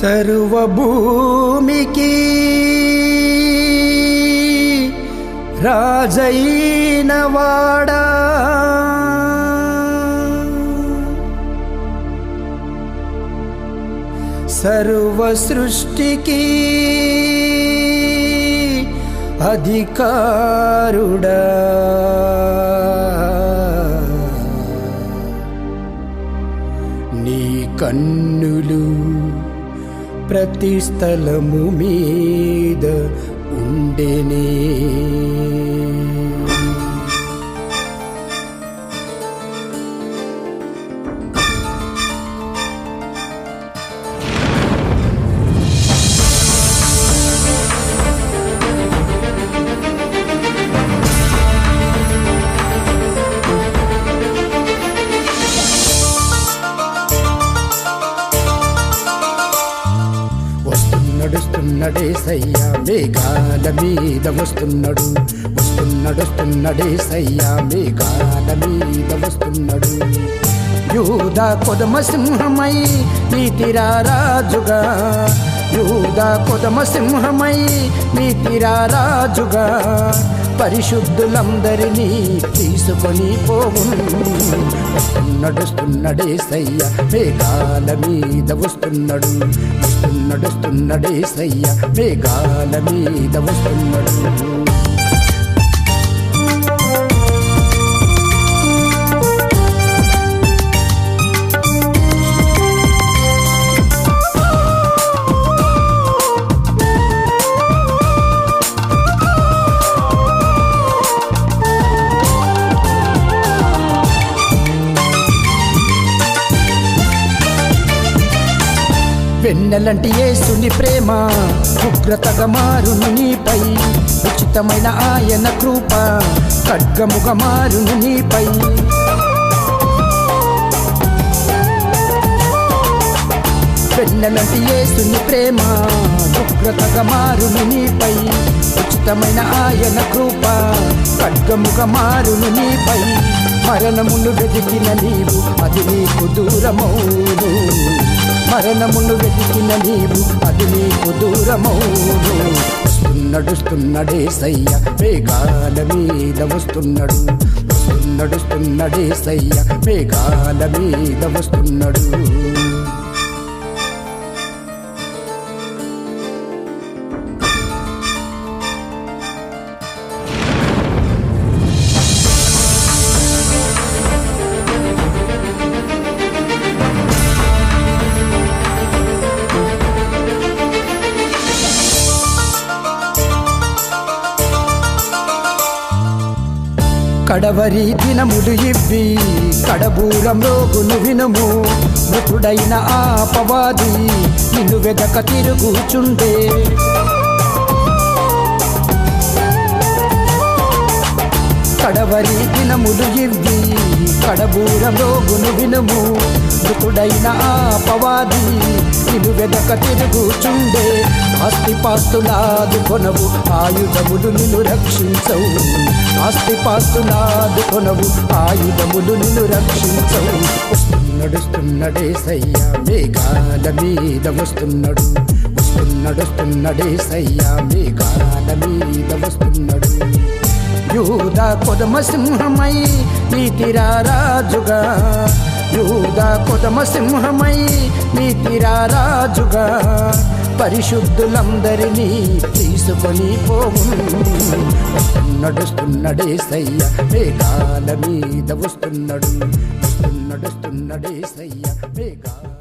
సర్వభూమికి రాజైన వాడా. సర్వ సృష్టికి అధికారుడా. నీ కన్నులు ప్రతి స్థలము మీద ఉండేనే వస్తున్నడుస్తున్నడే సయ్యా మేఘాల మీద వస్తున్నాడు. వస్తున్నడుస్తున్నడే సయ్యా మేఘాల మీద వస్తున్నాడు. యూదా కొదమ సింహమై నీతిరా రాజుగా యూదా కొదమ సింహమై నీతిరా రాజుగా పరిశుద్ధులందరినీ తీసుకొని పోవును. వస్తున్నడుస్తున్నడే సయ్య మేఘాల మీద వస్తున్నాడు. నడుస్తున్నడే సయ్య మేఘాల మీద వస్తున్నాడు. వెన్నెలంటి యేసుని ప్రేమ ఉగ్రతగా మారును నీపై ఉచితమైన ఆయన కృప ఖడ్గముగా మారును నీపై. వెన్నెలంటి యేసుని ప్రేమ ఉగ్రతగా మారును నీపై ఉచితమైన ఆయన కృప ఖడ్గముగా మారును నీపై. మరణమును వెతికిన నీవు అది నీకు దూరమవును. మరణమును వెతికిన నీవు అది నీకు దూరమౌను వస్తున్నడుస్తున్నడే సయ్య వేగాల మీద వస్తున్నాడు. వస్తున్నడుస్తున్నడే సయ్య వేగాల మీద వస్తున్నాడు. కడవరి దినములు ఇవ్వి. కడబూరం రోగును వినుము. మృతుడైన ఆపవాది నిన్ను వెదక తిరుగుచుండే. కడవరి దినములు ఇవి కడబూరం రోగును వినుము మృతుడైన ఆపవాది నిన్ను వెదక తిరుగుచుండే. ఆస్తిపాస్తులాదు కొనవు ఆయుధములు నిన్ను రక్షించవు. ఆస్తిపాస్తులాదు కొనవు ఆయుధములు నిన్ను రక్షించవు. నడుస్తున్నడే సయ్యా మేఘాల మీద వస్తున్నాడు. వస్తున్నడుస్తున్నడే సయ్యా మేఘాల మీద వస్తున్నాడు. యూద కొదమ సింహమై నీతిరా రాజుగా యూదా కొదమ సింహమై నీతిరా రాజుగా పరిశుద్ధులందరినీ తీసుకొని పోవును. నడుస్తున్నడే సయ్య మేఘాల మీద వస్తున్నాడు. నడుస్తున్నడే సయ్య మేఘాల